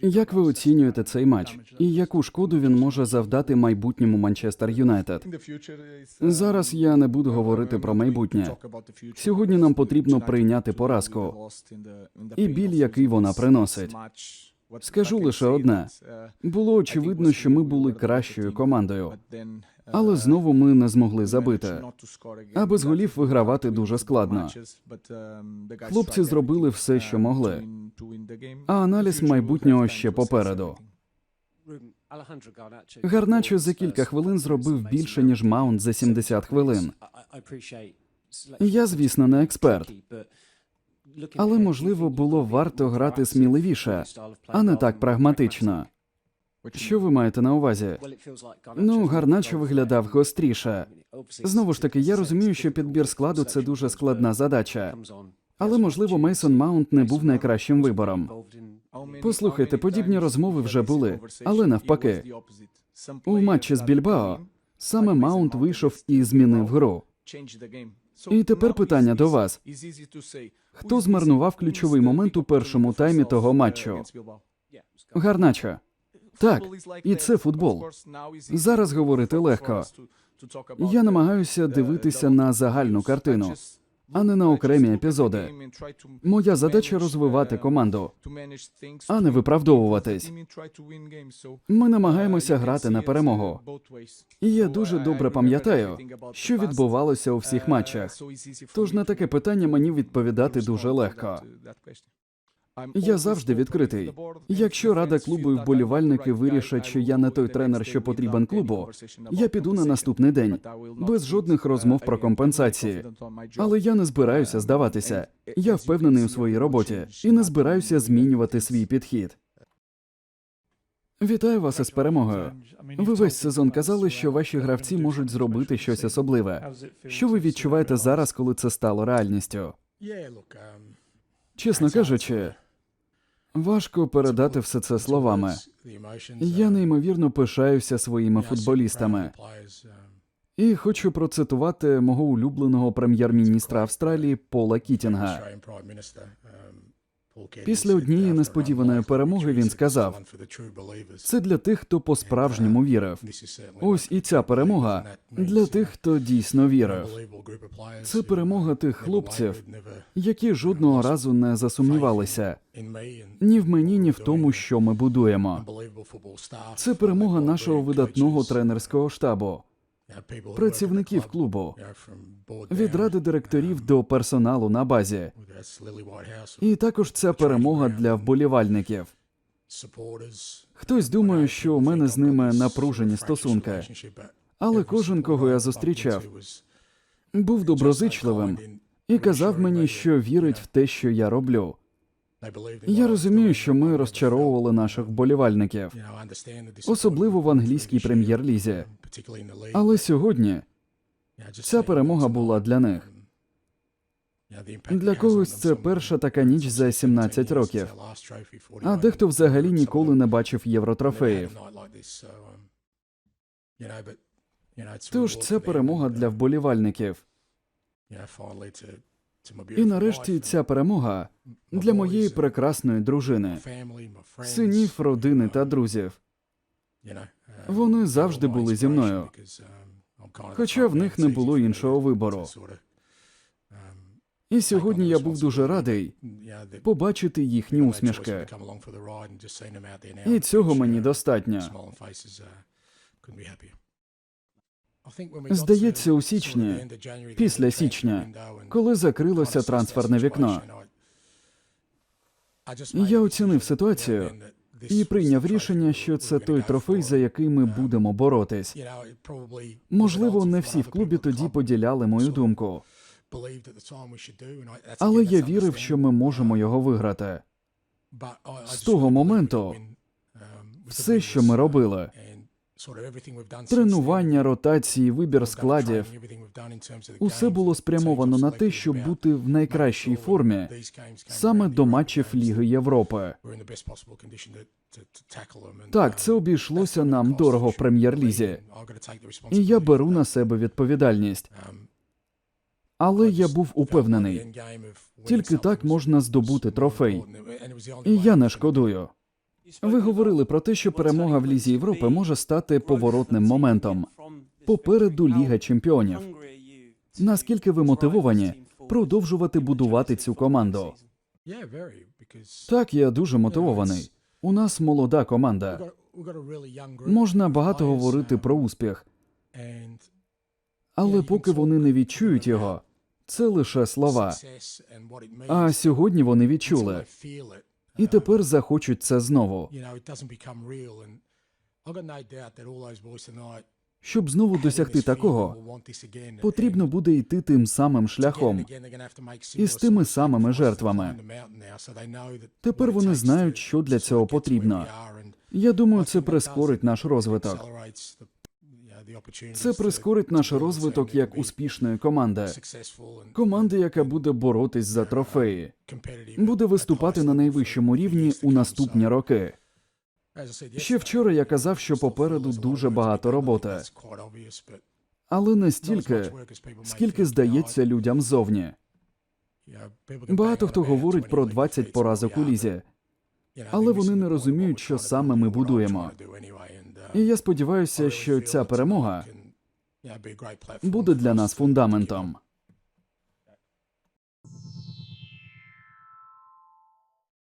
Як ви оцінюєте цей матч? І яку шкоду він може завдати майбутньому Манчестер Юнайтед? Зараз я не буду говорити про майбутнє. Сьогодні нам потрібно прийняти поразку і біль, який вона приносить. Скажу лише одне: було очевидно, що ми були кращою командою, але знову ми не змогли забити. А без голів вигравати дуже складно. Хлопці зробили все, що могли. А аналіз майбутнього ще попереду. Гарначо за кілька хвилин зробив більше ніж Маунт за 70 хвилин. Я, звісно, не експерт, але можливо було варто грати сміливіше, а не так прагматично. Що ви маєте на увазі? Ну, Гарначо виглядав гостріше. Знову ж таки, я розумію, що підбір складу це дуже складна задача. Але можливо, Мейсон Маунт не був найкращим вибором. Послухайте, подібні розмови вже були, але навпаки. У матчі з Більбао саме Маунт вийшов і змінив гру. І тепер питання до вас: хто змарнував ключовий момент у першому таймі того матчу? Гарначо. Так, і це футбол. Зараз говорити легко. Я намагаюся дивитися на загальну картину, а не на окремі епізоди. Моя задача розвивати команду, а не виправдовуватись. Ми намагаємося грати на перемогу. І я дуже добре пам'ятаю, що відбувалося у всіх матчах. Тож на таке питання мені відповідати дуже легко. Я завжди відкритий. Якщо рада клубу і вболівальники вирішать, що я не той тренер, що потрібен клубу, я піду на наступний день без жодних розмов про компенсації. Але я не збираюся здаватися. Я впевнений у своїй роботі і не збираюся змінювати свій підхід. Вітаю вас із перемогою. Ви весь сезон казали, що ваші гравці можуть зробити щось особливе. Що ви відчуваєте зараз, коли це стало реальністю? Чесно кажучи, важко передати все це словами. Я неймовірно пишаюся своїми футболістами. І хочу процитувати мого улюбленого прем'єр-міністра Австралії Пола Кітінга. Після однієї несподіваної перемоги він сказав: це для тих, хто по-справжньому вірив. Ось і ця перемога для тих, хто дійсно вірив. Це перемога тих хлопців, які жодного разу не засумнівалися ні в мені, ні в тому, що ми будуємо. Це перемога нашого видатного тренерського штабу, працівників клубу, від ради директорів до персоналу на базі. І також це перемога для вболівальників. Хтось думає, що у мене з ними напружені стосунки, але кожен, кого я зустрічав, був доброзичливим і казав мені, що вірить в те, що я роблю. Я розумію, що ми розчаровували наших вболівальників, особливо в англійській прем'єр-лізі. Але сьогодні ця перемога була для них. Для когось це перша така ніч за 17 років, а дехто взагалі ніколи не бачив євротрофеїв. Тож це перемога для вболівальників. І нарешті ця перемога для моєї прекрасної дружини, синів, родини та друзів. Вони завжди були зі мною, хоча в них не було іншого вибору. І сьогодні я був дуже радий побачити їхні усмішки. І цього мені достатньо. Здається, у січні, після січня, коли закрилося трансферне вікно, я оцінив ситуацію і прийняв рішення, що це той трофей, за який ми будемо боротись. Можливо, не всі в клубі тоді поділяли мою думку, але я вірив, що ми можемо його виграти. З того моменту все, що ми робили, тренування, ротації, вибір складів, усе було спрямовано на те, щоб бути в найкращій формі. Саме до матчів Ліги Європи. Так, це обійшлося нам дорого в прем'єр-лізі, і я беру на себе відповідальність. Але я був упевнений, тільки так можна здобути трофей. І я не шкодую. Ви говорили про те, що перемога в Лізі Європи може стати поворотним моментом. Попереду Ліга Чемпіонів. Наскільки ви мотивовані продовжувати будувати цю команду? Так, я дуже мотивований. У нас молода команда. Можна багато говорити про успіх, але поки вони не відчують його, це лише слова. А сьогодні вони відчули. І тепер захочуть це знову. Щоб знову досягти такого, потрібно буде йти тим самим шляхом. І з тими самими жертвами. Тепер вони знають, що для цього потрібно. Я думаю, це прискорить наш розвиток. Це прискорить наш розвиток як успішної команди, команди, яка буде боротись за трофеї, буде виступати на найвищому рівні у наступні роки. Ще вчора я казав, що попереду дуже багато роботи, але не стільки, скільки здається людям can Багато хто говорить 20 про league 20 defeats and поразок у лізі, але вони не розуміють, що саме ми будуємо. І uh, я сподіваюся, що ця перемога буде для нас фундаментом.